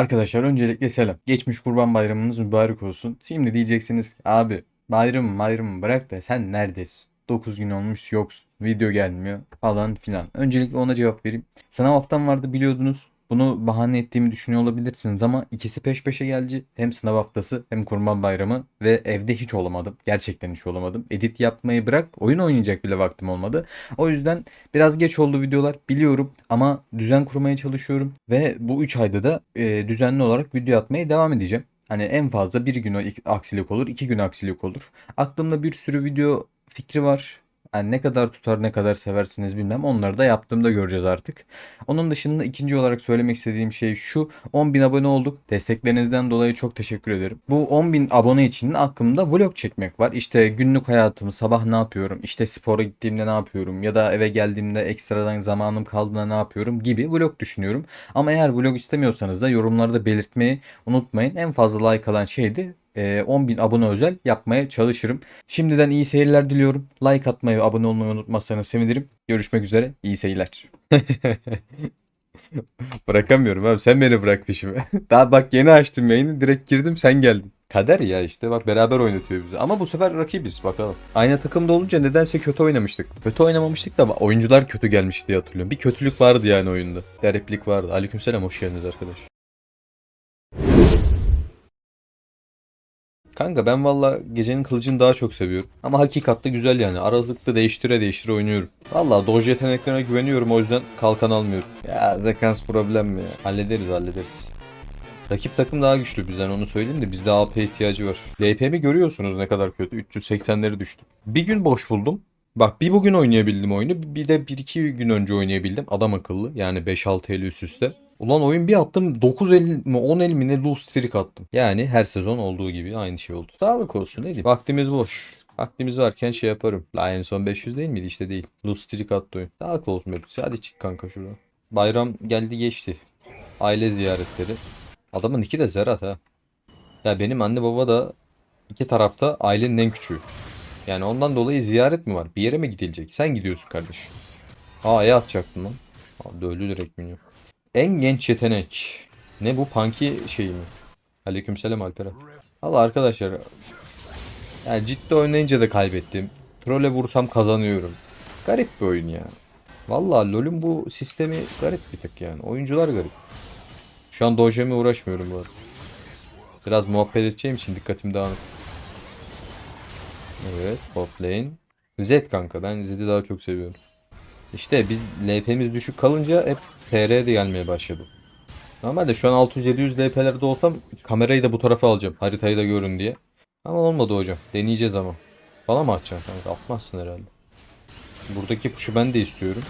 Arkadaşlar öncelikle selam. Geçmiş kurban bayramınız mübarek olsun. Şimdi diyeceksiniz ki abi bayram bayram bırak da sen neredesin? 9 gün olmuş yoksun. Video gelmiyor falan filan. Öncelikle ona cevap vereyim. Sınav haftam vardı biliyordunuz. Bunu bahane ettiğimi düşünüyor olabilirsiniz ama ikisi peş peşe geldi. Hem sınav haftası hem kurban bayramı ve evde hiç olamadım. Gerçekten hiç olamadım. Edit yapmayı bırak oyun oynayacak bile vaktim olmadı. O yüzden biraz geç oldu videolar biliyorum ama düzen kurmaya çalışıyorum ve bu 3 ayda da e, düzenli olarak video atmaya devam edeceğim. Hani en fazla bir gün aksilik olur, iki gün aksilik olur. Aklımda bir sürü video fikri var. Yani ne kadar tutar ne kadar seversiniz bilmem. Onları da yaptığımda göreceğiz artık. Onun dışında ikinci olarak söylemek istediğim şey şu. 10.000 abone olduk. Desteklerinizden dolayı çok teşekkür ederim. Bu 10.000 abone için aklımda vlog çekmek var. İşte günlük hayatımı sabah ne yapıyorum? İşte spora gittiğimde ne yapıyorum? Ya da eve geldiğimde ekstradan zamanım kaldığında ne yapıyorum? Gibi vlog düşünüyorum. Ama eğer vlog istemiyorsanız da yorumlarda belirtmeyi unutmayın. En fazla like alan şey de e, 10.000 abone özel yapmaya çalışırım. Şimdiden iyi seyirler diliyorum. Like atmayı, abone olmayı unutmazsanız sevinirim. Görüşmek üzere. İyi seyirler. Bırakamıyorum abi. Sen beni bırak peşime. Daha bak yeni açtım yayını. Direkt girdim sen geldin. Kader ya işte bak beraber oynatıyor bizi. Ama bu sefer rakibiz bakalım. Aynı takımda olunca nedense kötü oynamıştık. Kötü oynamamıştık da oyuncular kötü gelmiş diye hatırlıyorum. Bir kötülük vardı yani oyunda. Gariplik vardı. Aleykümselam hoş geldiniz arkadaş. Kanka ben valla gecenin kılıcını daha çok seviyorum. Ama hakikatte güzel yani. Aralıklı değiştire değiştire oynuyorum. Valla doge yeteneklerine güveniyorum o yüzden kalkan almıyorum. Ya zekans problem mi? Hallederiz hallederiz. Rakip takım daha güçlü bizden onu söyleyeyim de bizde AP ihtiyacı var. LP'mi görüyorsunuz ne kadar kötü. 380'leri düştü. Bir gün boş buldum. Bak bir bugün oynayabildim oyunu. Bir de 1-2 gün önce oynayabildim. Adam akıllı. Yani 5-6 el üst üste. Ulan oyun bir attım 9 el mi 10 el mi ne loose streak attım. Yani her sezon olduğu gibi aynı şey oldu. Sağlık olsun ne diyeyim. Vaktimiz boş. Vaktimiz varken şey yaparım. La en son 500 değil miydi işte değil. Loose streak attı oyun. Sağlık olsun böyle. Hadi çık kanka şuradan. Bayram geldi geçti. Aile ziyaretleri. Adamın iki de Zerat ha. Ya benim anne baba da iki tarafta ailenin en küçüğü. Yani ondan dolayı ziyaret mi var? Bir yere mi gidilecek? Sen gidiyorsun kardeşim. Aa e atacaktın lan. Aa, öldü direkt minyon. En genç yetenek. Ne bu panki şeyi mi? Aleykümselam Alperen. Valla arkadaşlar. Yani ciddi oynayınca da kaybettim. Trole vursam kazanıyorum. Garip bir oyun ya. Valla LoL'ün bu sistemi garip bir tık yani. Oyuncular garip. Şu an dojeme uğraşmıyorum bu arada. Biraz muhabbet edeceğim için dikkatim dağınık. Evet bot lane. Z kanka ben Zed'i daha çok seviyorum. İşte biz LP'miz düşük kalınca hep TR de gelmeye başladı. Normalde şu an 600-700 LP'lerde olsam kamerayı da bu tarafa alacağım. Haritayı da görün diye. Ama olmadı hocam. Deneyeceğiz ama. Bana mı atacaksın kanka? Atmazsın herhalde. Buradaki puşu ben de istiyorum.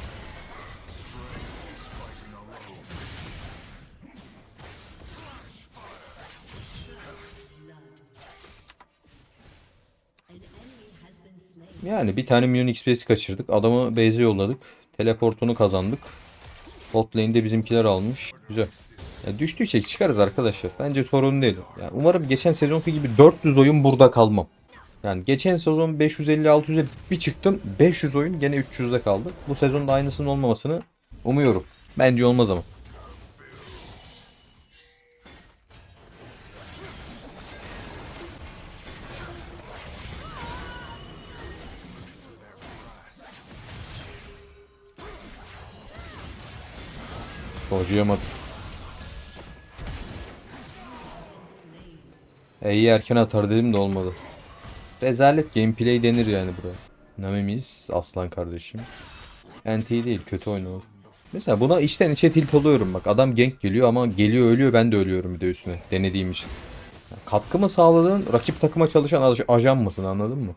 Yani bir tane Minyon XP'si kaçırdık. Adamı base'e yolladık. Teleportunu kazandık. Bot lane'de bizimkiler almış. Güzel. Ya düştüysek çıkarız arkadaşlar. Bence sorun değil. Yani umarım geçen sezonki gibi 400 oyun burada kalmam. Yani geçen sezon 550-600'e bir çıktım. 500 oyun gene 300'de kaldı. Bu sezonda aynısının olmamasını umuyorum. Bence olmaz ama. Dojuyamadım. E'yi erken atar dedim de olmadı. Rezalet gameplay denir yani buraya. Namemiz aslan kardeşim. NT değil kötü oynuyor. Mesela buna içten içe tilt oluyorum bak. Adam gank geliyor ama geliyor ölüyor ben de ölüyorum bir de üstüne. Denediğim için. Yani katkı mı sağladığın rakip takıma çalışan aj- ajan mısın anladın mı?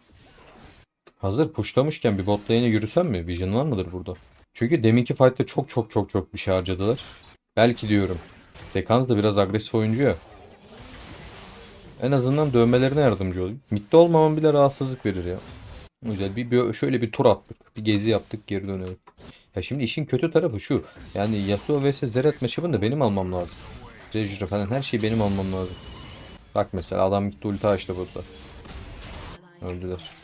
Hazır pushlamışken bir bot lane'e yürüsem mi? Vision var mıdır burada? Çünkü deminki fight'ta çok çok çok çok bir şey harcadılar. Belki diyorum. Dekans da biraz agresif oyuncu ya. En azından dövmelerine yardımcı olayım. Midde olmamam bile rahatsızlık verir ya. Güzel bir, bir şöyle bir tur attık. Bir gezi yaptık geri dönelim. Ya şimdi işin kötü tarafı şu. Yani Yasuo vs Zeret matchup'ını da benim almam lazım. Treasure falan her şeyi benim almam lazım. Bak mesela adam gitti ulti açtı burada. Öldüler.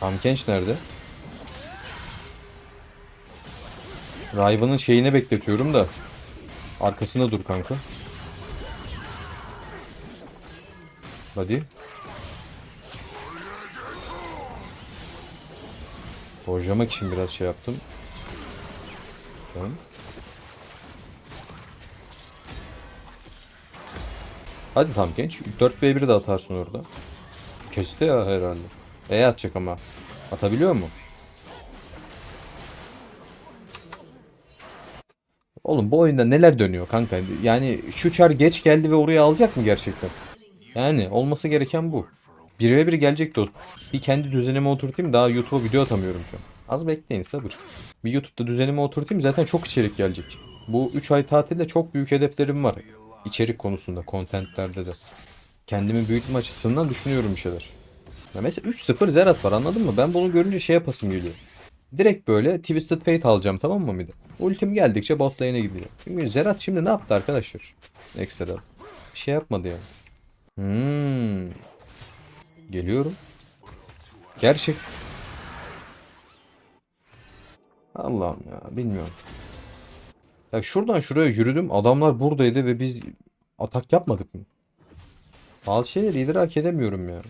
Tam Kench nerede? Riven'ın şeyini bekletiyorum da. Arkasında dur kanka. Hadi. Borcamak için biraz şey yaptım. Tamam. Hadi tam genç. 4v1 de atarsın orada. Kesti ya herhalde. E atacak ama. Atabiliyor mu? Oğlum bu oyunda neler dönüyor kanka? Yani şu çar geç geldi ve oraya alacak mı gerçekten? Yani olması gereken bu. 1v1 gelecek dost. Bir kendi düzenime oturtayım daha YouTube'a video atamıyorum şu an. Az bekleyin sabır. Bir YouTube'da düzenime oturtayım zaten çok içerik gelecek. Bu 3 ay tatilde çok büyük hedeflerim var. İçerik konusunda, kontentlerde de. Kendimi büyütme açısından düşünüyorum bir şeyler. Ya mesela 3-0 Zerat var anladın mı? Ben bunu görünce şey yapasım geliyor. Direkt böyle Twisted Fate alacağım tamam mı bir de? Ultim geldikçe bot lane'e gidiyor. Çünkü Zerat şimdi ne yaptı arkadaşlar? Ekstra. Bir şey yapmadı yani. Hmm. Geliyorum. Gerçek. Allah'ım ya bilmiyorum. Ya şuradan şuraya yürüdüm. Adamlar buradaydı ve biz atak yapmadık mı? Bazı şeyleri idrak edemiyorum ya.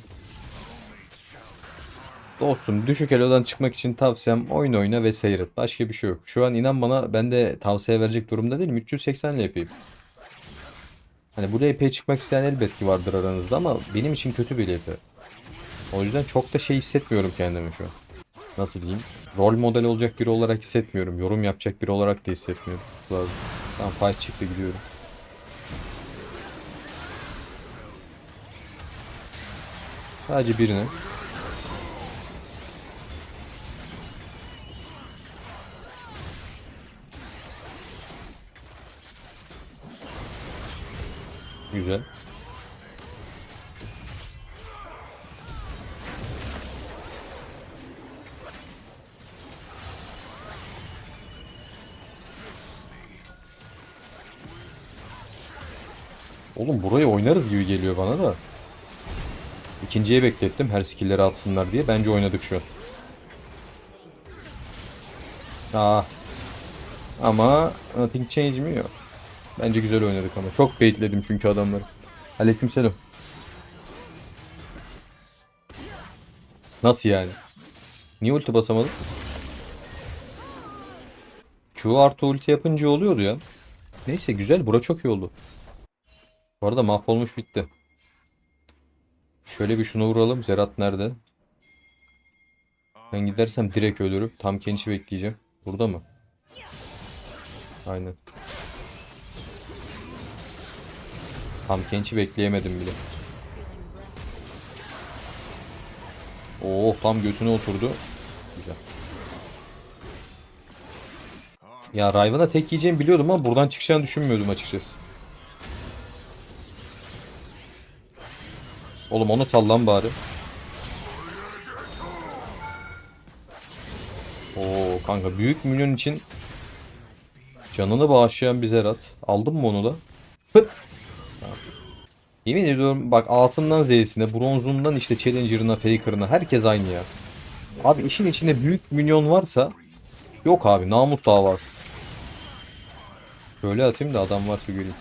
Dostum düşük elodan çıkmak için tavsiyem oyun oyna ve seyret. Başka bir şey yok. Şu an inan bana ben de tavsiye verecek durumda değilim. 380 LP'yim. Hani bu LP'ye çıkmak isteyen elbet ki vardır aranızda ama benim için kötü bir LP. O yüzden çok da şey hissetmiyorum kendimi şu an. Nasıl diyeyim? Rol model olacak biri olarak hissetmiyorum. Yorum yapacak biri olarak da hissetmiyorum. Lazım. Tamam fight çıktı gidiyorum. Sadece birine. Güzel. Oğlum burayı oynarız gibi geliyor bana da. İkinciye beklettim her skill'leri atsınlar diye. Bence oynadık şu an. Aa. Ama nothing change mi yok. Bence güzel oynadık ama. Çok baitledim çünkü adamları. Aleykümselam. Nasıl yani? Niye ulti basamadım? Q artı ulti yapınca oluyordu ya. Neyse güzel. Bura çok iyi oldu. Bu arada mahvolmuş bitti. Şöyle bir şunu vuralım. Zerat nerede? Ben gidersem direkt ölürüm. Tam Kenç'i bekleyeceğim. Burada mı? Aynen. Tam Kenç'i bekleyemedim bile. Oo tam götüne oturdu. Güzel. Ya Riven'a tek yiyeceğimi biliyordum ama buradan çıkacağını düşünmüyordum açıkçası. Oğlum onu sallan bari. Oo kanka büyük milyon için canını bağışlayan bir Zerat. Aldın mı onu da? Pıt. Yemin ediyorum bak altından Z'sine, bronzundan işte Challenger'ına, Faker'ına herkes aynı ya. Abi işin içinde büyük milyon varsa yok abi namus davası. Böyle atayım da adam varsa göreyim.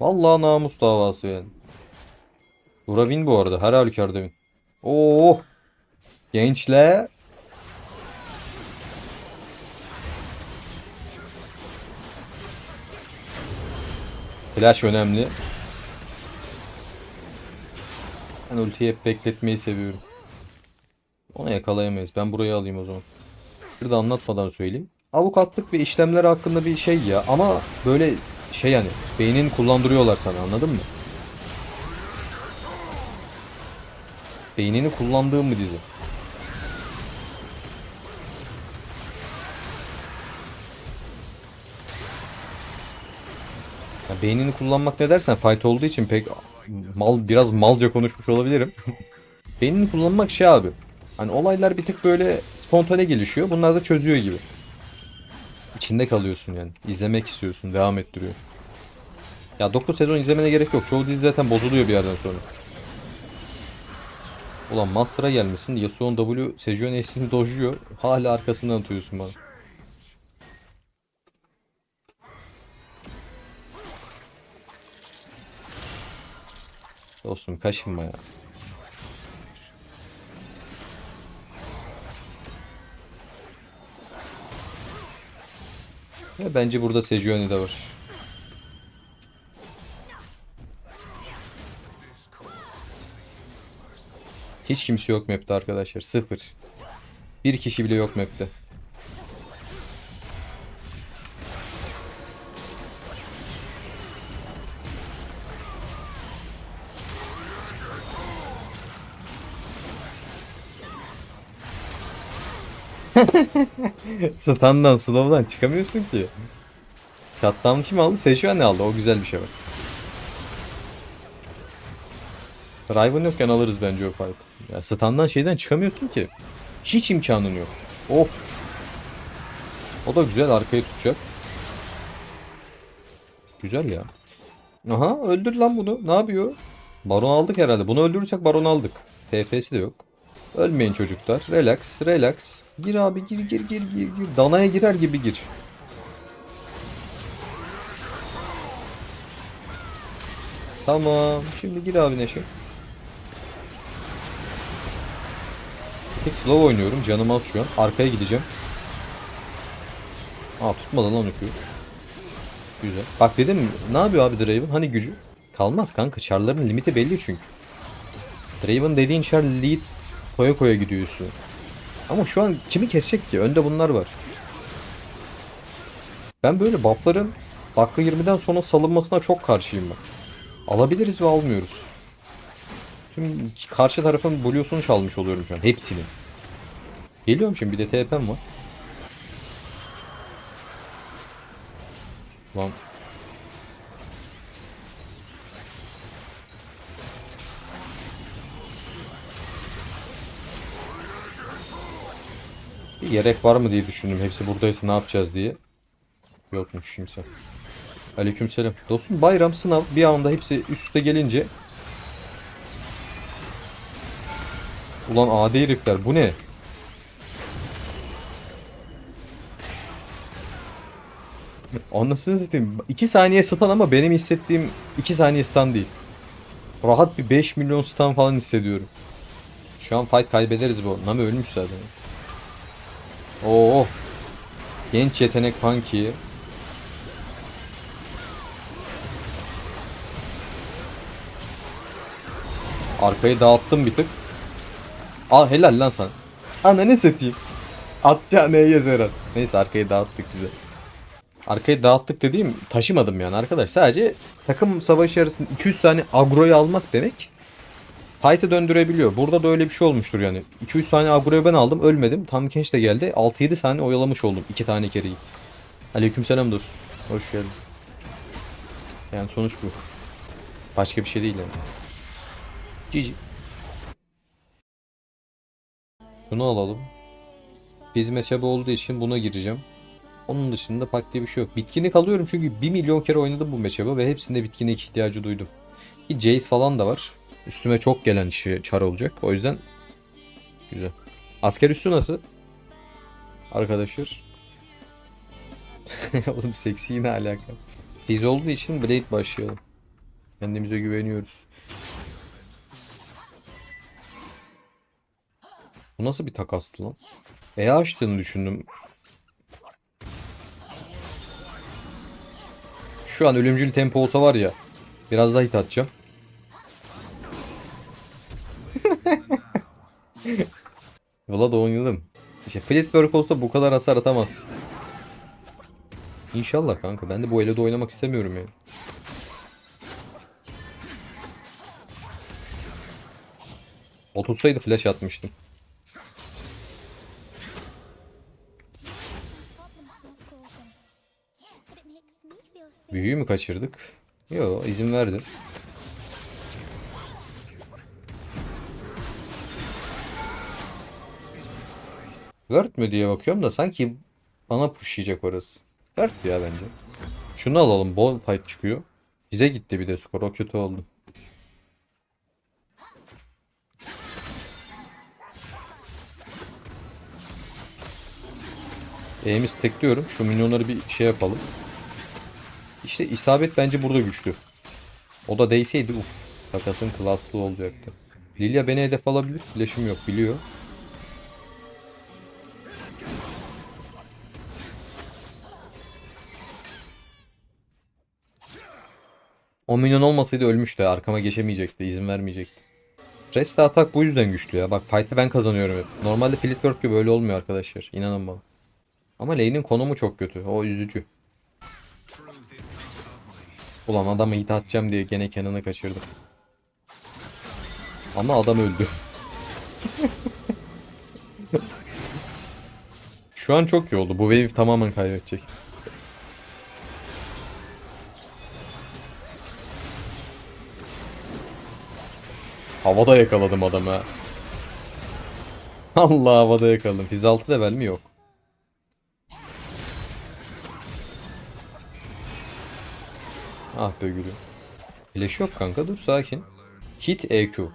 Vallahi namus davası yani. Bura win bu arada. Her halükarda win. Oo. Gençler. Flash önemli. Ben ultiyi hep bekletmeyi seviyorum. Onu yakalayamayız. Ben burayı alayım o zaman. Bir de anlatmadan söyleyeyim. Avukatlık ve işlemler hakkında bir şey ya ama böyle şey yani beynini kullandırıyorlar sana anladın mı? Beynini kullandığım bir dizi. Ya beynini kullanmak ne dersen fight olduğu için pek mal biraz malca konuşmuş olabilirim. beynini kullanmak şey abi. Hani olaylar bir tık böyle spontane gelişiyor. Bunlar da çözüyor gibi. İçinde kalıyorsun yani. İzlemek istiyorsun. Devam ettiriyor. Ya 9 sezon izlemene gerek yok. Çoğu dizi zaten bozuluyor bir yerden sonra. Ulan Master'a gelmesin. Yasuo'nun W Sejuani eşliğini dojluyor. Hala arkasından atıyorsun bana. Dostum kaşınma ya. Ve bence burada Sejuani de var. Hiç kimse yok map'te arkadaşlar. Sıfır. Bir kişi bile yok map'te. Stun'dan, slow'dan çıkamıyorsun ki. Shutdown kim aldı? Sejuani aldı. O güzel bir şey var. Riven yokken alırız bence o fight. Ya stun'dan şeyden çıkamıyorsun ki. Hiç imkanın yok. Of. O da güzel arkayı tutacak. Güzel ya. Aha öldür lan bunu. Ne yapıyor? Baron aldık herhalde. Bunu öldürürsek baron aldık. TP'si de yok. Ölmeyin çocuklar. Relax, relax. Gir abi gir gir gir gir gir. Danaya girer gibi gir. Tamam. Şimdi gir abi Neşe. Tek slow oynuyorum. Canım az şu an. Arkaya gideceğim. Aa tutmadı lan öpü. Güzel. Bak dedim ne yapıyor abi Draven? Hani gücü? Kalmaz kanka. Char'ların limiti belli çünkü. Draven dediğin Char lead koya koya gidiyor üstüne. Ama şu an kimi kesecek ki? Önde bunlar var. Ben böyle buffların dakika 20'den sonra salınmasına çok karşıyım ben. Alabiliriz ve almıyoruz. Tüm karşı tarafın blue'sunu çalmış oluyorum şu an. Hepsini. Geliyorum şimdi bir de TP'm var. Lan. Gerek var mı diye düşündüm. Hepsi buradaysa ne yapacağız diye. Yokmuş kimse. Aleykümselam. Dostum bayram sınav bir anda hepsi üst üste gelince Ulan adi herifler bu ne? Anlasını satayım. 2 saniye stun ama benim hissettiğim 2 saniye stun değil. Rahat bir 5 milyon stun falan hissediyorum. Şu an fight kaybederiz bu. Nami ölmüş zaten. Oo. Genç yetenek Punky. Arkayı dağıttım bir tık. Aa helal lan sana. Ana ne satayım. Atacağın neye Zerat. Neyse arkayı dağıttık güzel. Arkayı dağıttık dediğim taşımadım yani arkadaş. Sadece takım savaşı arasında 200 tane agroyu almak demek fight'ı döndürebiliyor. Burada da öyle bir şey olmuştur yani. 200 tane agroyu ben aldım ölmedim. Tam Kenç de geldi. 6-7 tane oyalamış oldum. 2 tane kereyi. Aleykümselam dostum. Hoş geldin. Yani sonuç bu. Başka bir şey değil yani. Cici. Bunu alalım. Biz meçhebe olduğu için buna gireceğim. Onun dışında pak diye bir şey yok. Bitkinlik alıyorum çünkü 1 milyon kere oynadım bu meçhebe ve hepsinde bitkinlik ihtiyacı duydum. Ki Jade falan da var. Üstüme çok gelen işi çar olacak. O yüzden güzel. Asker üstü nasıl? Arkadaşlar. Oğlum seksi yine alaka. Biz olduğu için Blade başlayalım. Kendimize güveniyoruz. Bu nasıl bir takastı lan? E açtığını düşündüm. Şu an ölümcül tempo olsa var ya. Biraz daha hit atacağım. Vlad oynadım. İşte Fleetwork olsa bu kadar hasar atamazsın. İnşallah kanka. Ben de bu Elo'da oynamak istemiyorum yani. O tutsaydı flash atmıştım. Büyüyü mü kaçırdık? Yo izin verdim. Word mü diye bakıyorum da sanki bana pushlayacak orası. Word ya bence. Şunu alalım. Ball fight çıkıyor. Bize gitti bir de skor. O kötü oldu. E'mi stekliyorum. Şu minyonları bir şey yapalım. İşte isabet bence burada güçlü. O da değseydi uf. Takasın klaslı olacaktı. Lilia beni hedef alabilir. Flash'ım yok biliyor. O minyon olmasaydı ölmüştü. Arkama geçemeyecekti. izin vermeyecekti. Rest atak bu yüzden güçlü ya. Bak fight'ı ben kazanıyorum hep. Normalde Flitwork gibi böyle olmuyor arkadaşlar. İnanın bana. Ama lane'in konumu çok kötü. O üzücü. Ulan adamı hit atacağım diye gene Kenan'ı kaçırdım. Ama adam öldü. Şu an çok iyi oldu. Bu wave tamamen kaybedecek. Havada yakaladım adamı. Allah havada yakaladım. Fiz 6 level mi yok? Ah be gülüm. Flash yok kanka dur sakin. Hit EQ.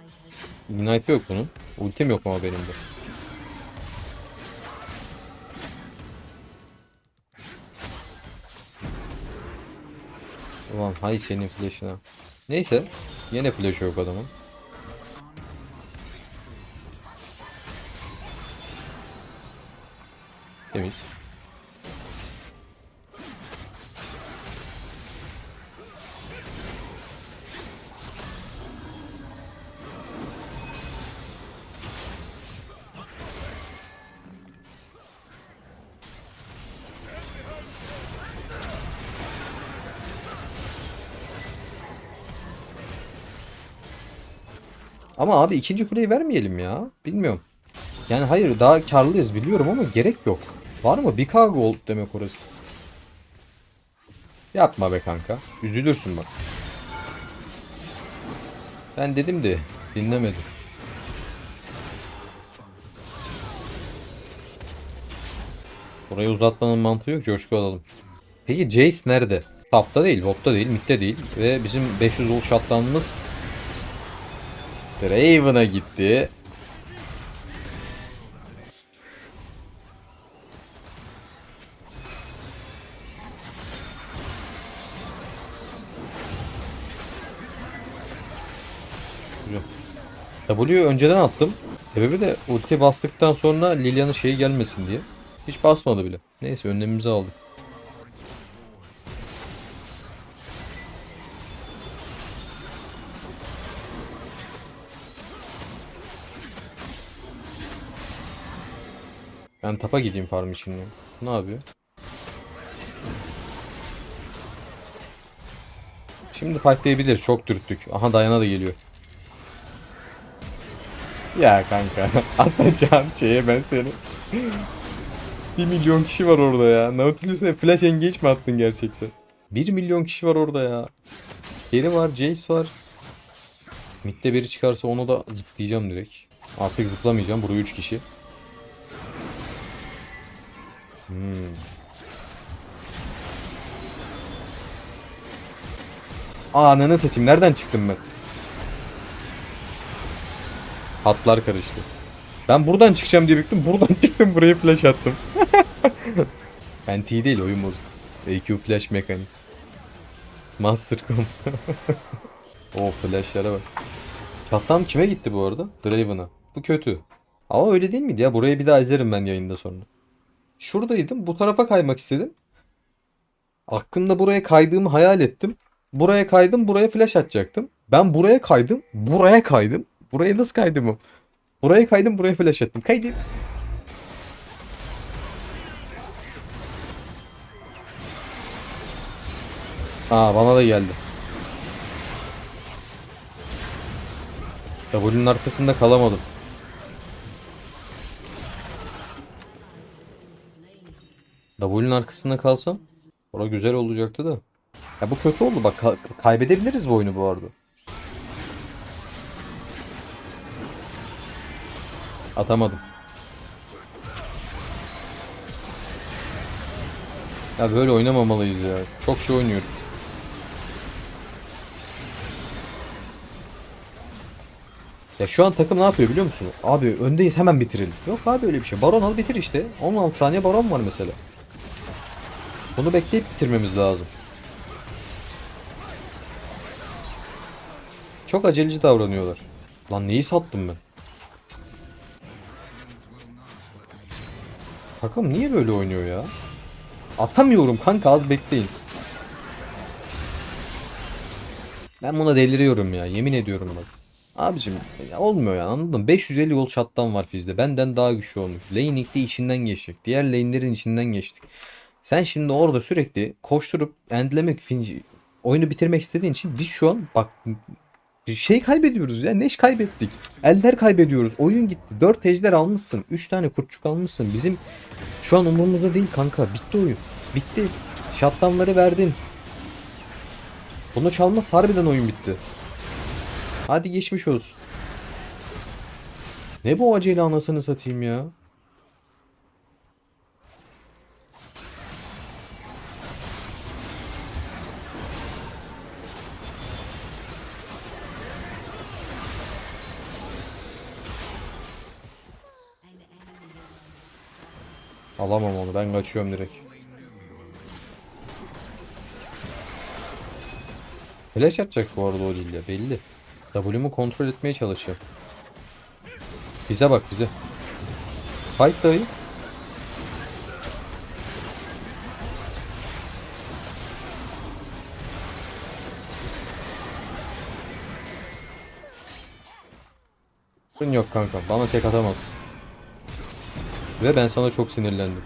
Ignite yok bunun. Ultim yok ama benim de. Ulan hay senin flash'ına. Neyse. Yine flash yok adamın. Temiz. Ama abi ikinci kuleyi vermeyelim ya. Bilmiyorum. Yani hayır daha karlıyız biliyorum ama gerek yok. Var mı? Bir k gold demek orası. Yapma be kanka. Üzülürsün bak. Ben dedim de dinlemedim. Burayı uzatmanın mantığı yok. Coşku alalım. Peki Jace nerede? Tapta değil, botta değil, midde değil. Ve bizim 500 ult shotdown'ımız Draven'a gitti. W'yu önceden attım. Sebebi de ulti bastıktan sonra Lilia'nın şeyi gelmesin diye. Hiç basmadı bile. Neyse önlemimizi aldık. Ben tapa gideyim farm için. Ne yapıyor? Şimdi fightlayabilir. Çok dürttük. Aha Dayana da geliyor. Ya kanka. Atacağım şeye ben seni. 1 milyon kişi var orada ya. Nautilus'a flash engage mi attın gerçekten? 1 milyon kişi var orada ya. Geri var, Jace var. Mid'de biri çıkarsa onu da zıplayacağım direkt. Artık zıplamayacağım. Buraya 3 kişi. Hmm. Ananı satayım. Nereden çıktım ben? Hatlar karıştı. Ben buradan çıkacağım diye bekledim. Buradan çıktım buraya flash attım. ben T değil oyun bozuk. AQ flash mekanik. Master.com O flashlara bak. Çatlam kime gitti bu arada? Draven'a. Bu kötü. Ama öyle değil miydi ya? Burayı bir daha izlerim ben yayında sonra. Şuradaydım. Bu tarafa kaymak istedim. Aklımda buraya kaydığımı hayal ettim. Buraya kaydım. Buraya flash atacaktım. Ben buraya kaydım. Buraya kaydım. Buraya nasıl kaydım? Buraya kaydım. Buraya flash attım. Kaydım. Aa bana da geldi. W'nun arkasında kalamadım. W'nun arkasında kalsam Orada güzel olacaktı da. Ya bu kötü oldu bak ka- kaybedebiliriz bu oyunu bu arada. Atamadım. Ya böyle oynamamalıyız ya. Çok şey oynuyoruz. Ya şu an takım ne yapıyor biliyor musun? Abi öndeyiz hemen bitirelim. Yok abi öyle bir şey. Baron al bitir işte. 16 saniye baron var mesela. Bunu bekleyip bitirmemiz lazım. Çok aceleci davranıyorlar. Lan neyi sattım ben? Takım niye böyle oynuyor ya? Atamıyorum kanka az bekleyin. Ben buna deliriyorum ya yemin ediyorum bak. Abicim ya olmuyor ya anladın mı? 550 gol shot'tan var Fizz'de. Benden daha güçlü olmuş. Laning'de içinden geçtik. Diğer lane'lerin içinden geçtik. Sen şimdi orada sürekli koşturup endlemek, oyunu bitirmek istediğin için biz şu an bak şey kaybediyoruz ya. Neş kaybettik. Elder kaybediyoruz. Oyun gitti. 4 ejder almışsın. 3 tane kurtçuk almışsın. Bizim şu an umurumuzda değil kanka. Bitti oyun. Bitti. Shutdown'ları verdin. Bunu çalmaz harbiden oyun bitti. Hadi geçmiş olsun. Ne bu acele anasını satayım ya? Alamam onu ben kaçıyorum direkt. Flash atacak bu arada o Lilia belli. W'mu kontrol etmeye çalışacak. Bize bak bize. Fight dayı. Yok kanka. Bana tek atamazsın. Ve ben sana çok sinirlendim.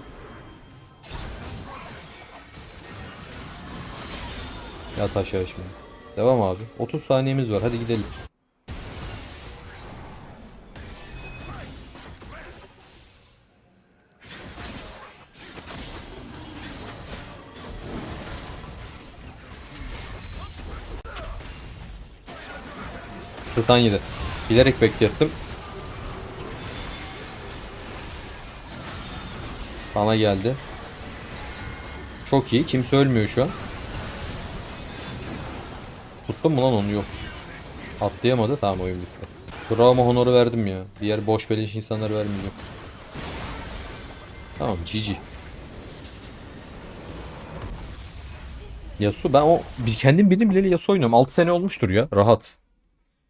Yat aşağı şimdi. Devam abi. 30 saniyemiz var. Hadi gidelim. Sultan yedi. Bilerek beklettim. Bana geldi. Çok iyi. Kimse ölmüyor şu an. Tuttum mu lan onu yok. Atlayamadı. Tamam oyun bitti. Bravo honoru verdim ya. Diğer boş beleş insanlar vermiyor. Tamam GG. Yasuo ben o kendim bildim bileli Yasuo oynuyorum. 6 sene olmuştur ya. Rahat.